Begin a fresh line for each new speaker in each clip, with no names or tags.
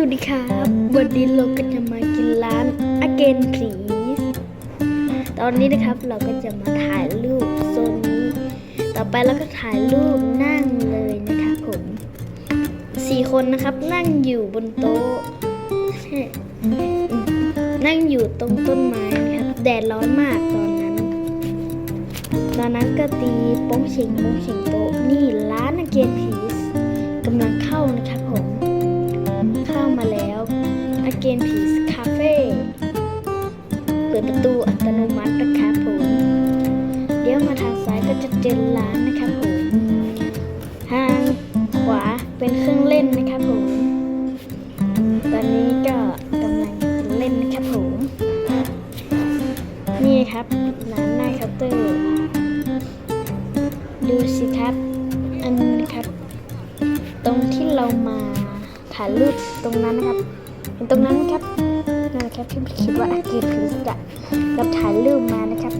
สวัสดีครับวันนี้เราก็จะมากินร้าน Again Please ตอนนี้นะครับเราก็จะมาถ่ายรูปโซนนี้ ต่อไปเราก็ถ่ายรูปนั่งเลยนะครับผมสี่คนนะครับนั่งอยู่บนโต๊ะ นั่งอยู่ตรงต้นไม้นะครับ แดดร้อนมากตอนนั้น ตอนนั้นก็ตีโป้งเชิงโป้งเชิงโต๊ะนี่ร้าน ดประตูอัตโนมัตินะครับผมเดี๋ยวมาทางซ้ายก็จะเจอร้านนะครับผมทางขวาเป็นเครื่องเล่นนะครับผมตอนนี้ก็กำลังเล่นนะครับผมนี่ครับร้านหน้าเคาน์เตอร์ดูสิครับ อันนี้นะครับ ตรงที่เรามาถ่ายรูปตรงนั้นนะครับ เห็นตรงนั้นไหมครับ นั่นแหละครับที่คิดว่าอาเกนคือจะเราถ่ายรูปมานะครับ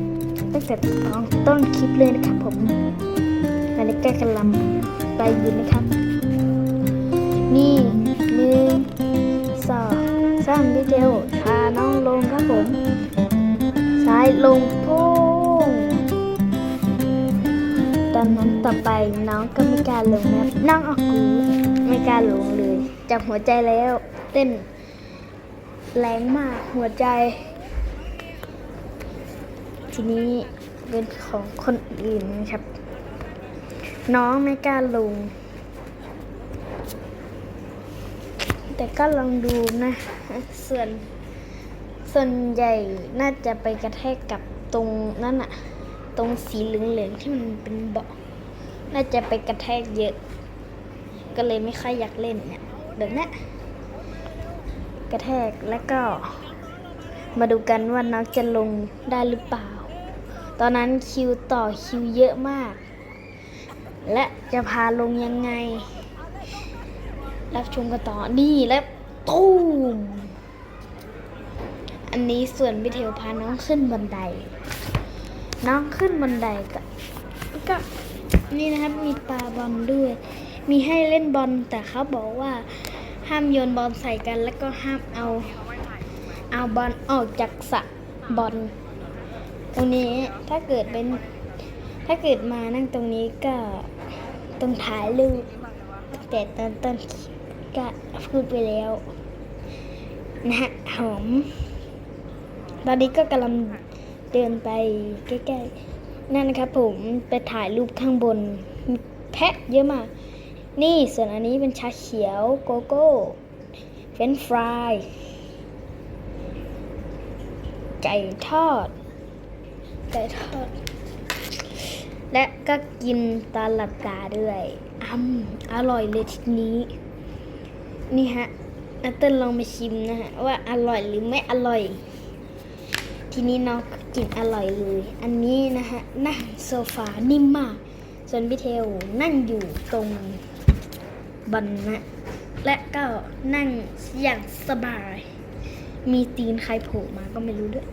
ตั้งแต่ตอนต้นคลิปเลยนะครับผมนาฬิกากำลังไปยืนนะครับ นี่หนึ่งสองสามดีเทลพาน้องลงครับผม ซ้ายลงพุ่งตอนนั้นต่อไปน้องก็ไม่กล้าลงนะน้องออกกูไม่กล้าลงเลยจับหัวใจแล้วเต้น แรงมากหัวใจ ทีนี้เป็นของคนอื่นนะครับ น้องไม่กล้าลง แต่ก็ลองดูนะ ส่วน ส่วนใหญ่น่าจะไปกระแทกกับตรงนั่นอะตรงสีเหลืองๆที่มันเป็นเบาะน่าจะไปกระแทกเยอะ ก็เลยไม่ค่อยอยากเล่นเนี่ยเดี๋ยวนะ กระแทกแล้วก็ มาดูกันว่าน้องจะลงได้หรือเปล่า ตอนนั้นคิวต่อคิวเยอะมาก และจะพาลงยังไง รับชมกันต่อนี่และตู้มอันนี้ส่วนวิเทลพาน้องขึ้นบันได น้องขึ้นบันไดก็ก็นี่นะครับมีปลาบอลด้วย มีให้เล่นบอลแต่เขาบอกว่า ห้ามโยนบอลใส่กันแล้วก็ห้ามเอาเอาบอลออกจากสระบอลตรงนี้ถ้าเกิดเป็นถ้าเกิดมานั่งตรงนี้ก็ต้องถ่ายรูปแต่ตอนต้นก็พูดไปแล้วนะฮะหอมตอนนี้ก็กำลังเดินไปใกล้ๆนั่นนะครับผมไปถ่ายรูปข้างบน แพะเยอะมาก นี่ส่วนอันนี้เป็นชาเขียวโกโก้เฟรนฟรายไก่ทอด ไก่ทอด และก็กินตาลับตาด้วยอืมอร่อยเลยทีนี้ นี่ฮะอาเติ้ลลองมาชิมนะฮะ ว่าอร่อยหรือไม่อร่อย ทีนี้น้องก,กินอร่อยเลย อันนี้นะฮะนั่งโซฟานิ่มมาก ส่วนพี่เทลนั่งอยู่ตรง บันนะ และก็นั่งอย่างสบาย มีตีนใครโผล่มาก็ไม่รู้ด้วย